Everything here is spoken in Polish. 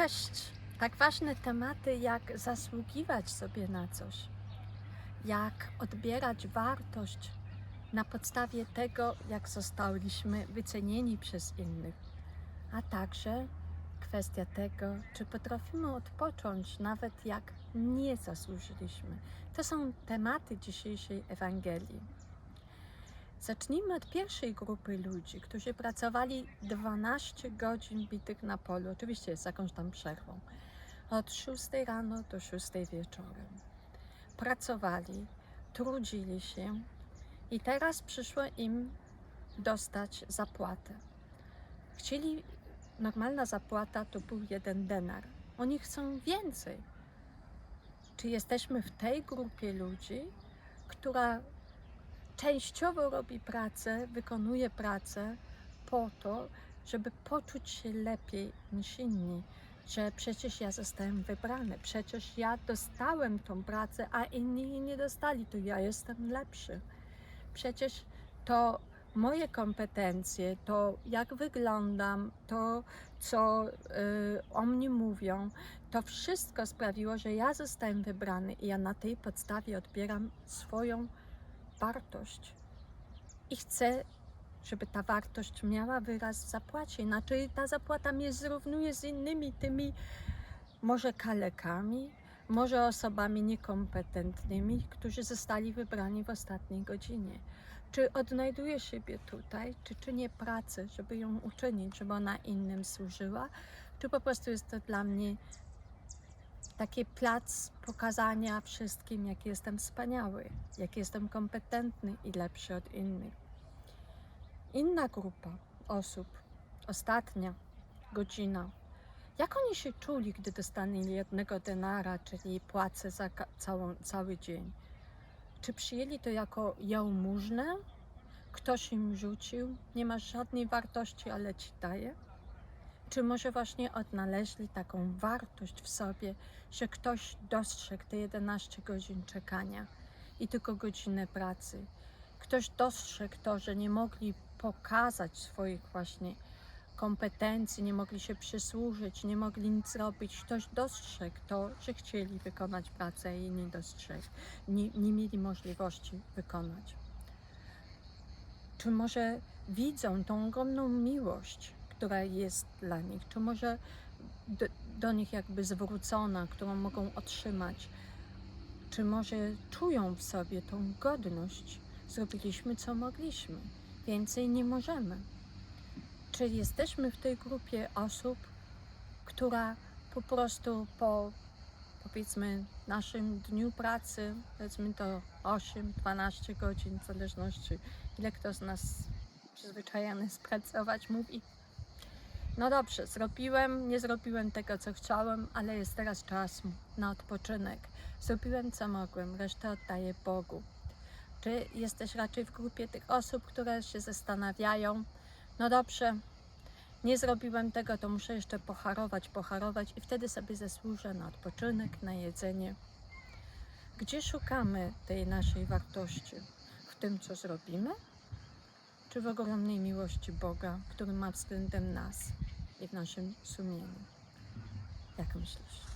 Cześć! Tak ważne tematy jak zasługiwać sobie na coś, jak odbierać wartość na podstawie tego, jak zostaliśmy wycenieni przez innych, a także kwestia tego, czy potrafimy odpocząć, nawet jak nie zasłużyliśmy. To są tematy dzisiejszej Ewangelii. Zacznijmy od pierwszej grupy ludzi, którzy pracowali 12 godzin bitych na polu, oczywiście z jakąś tam przerwą, od 6 rano do 6 wieczorem. Pracowali, trudzili się i teraz przyszło im dostać zapłatę. Chcieli, normalna zapłata to był jeden denar. Oni chcą więcej. Czy jesteśmy w tej grupie ludzi, która częściowo robi pracę, wykonuje pracę po to, żeby poczuć się lepiej niż inni. Że przecież ja zostałem wybrany, przecież ja dostałem tą pracę, a inni jej nie dostali, to ja jestem lepszy. Przecież to moje kompetencje, to jak wyglądam, to co y, o mnie mówią, to wszystko sprawiło, że ja zostałem wybrany i ja na tej podstawie odbieram swoją wartość. I chcę, żeby ta wartość miała wyraz w zapłacie. Inaczej ta zapłata mnie zrównuje z innymi tymi, może kalekami, może osobami niekompetentnymi, którzy zostali wybrani w ostatniej godzinie. Czy odnajduję siebie tutaj, czy czynię pracę, żeby ją uczynić, żeby ona innym służyła, czy po prostu jest to dla mnie taki plac pokazania wszystkim, jak jestem wspaniały, jak jestem kompetentny i lepszy od innych. Inna grupa osób, ostatnia godzina. Jak oni się czuli, gdy dostali jednego denara, czyli płacę za całą, cały dzień? Czy przyjęli to jako jałmużnę? Ktoś im rzucił, nie masz żadnej wartości, ale ci daje? Czy może właśnie odnaleźli taką wartość w sobie, że ktoś dostrzegł te 11 godzin czekania i tylko godzinę pracy? Ktoś dostrzegł to, że nie mogli pokazać swoich właśnie kompetencji, nie mogli się przysłużyć, nie mogli nic zrobić. Ktoś dostrzegł to, że chcieli wykonać pracę, a inni dostrzegł, nie, nie mieli możliwości wykonać. Czy może widzą tą ogromną miłość, która jest dla nich, czy może do, do nich jakby zwrócona, którą mogą otrzymać, czy może czują w sobie tą godność, zrobiliśmy co mogliśmy, więcej nie możemy. Czy jesteśmy w tej grupie osób, która po prostu po powiedzmy naszym dniu pracy, powiedzmy to 8-12 godzin, w zależności ile kto z nas przyzwyczajony jest pracować, mówi no dobrze, zrobiłem, nie zrobiłem tego, co chciałem, ale jest teraz czas na odpoczynek. Zrobiłem, co mogłem, resztę oddaję Bogu. Czy jesteś raczej w grupie tych osób, które się zastanawiają, no dobrze, nie zrobiłem tego, to muszę jeszcze pocharować, pocharować i wtedy sobie zasłużę na odpoczynek, na jedzenie. Gdzie szukamy tej naszej wartości? W tym, co zrobimy? Czy w ogromnej miłości Boga, który ma względem nas i w naszym sumieniu? Jak myślisz?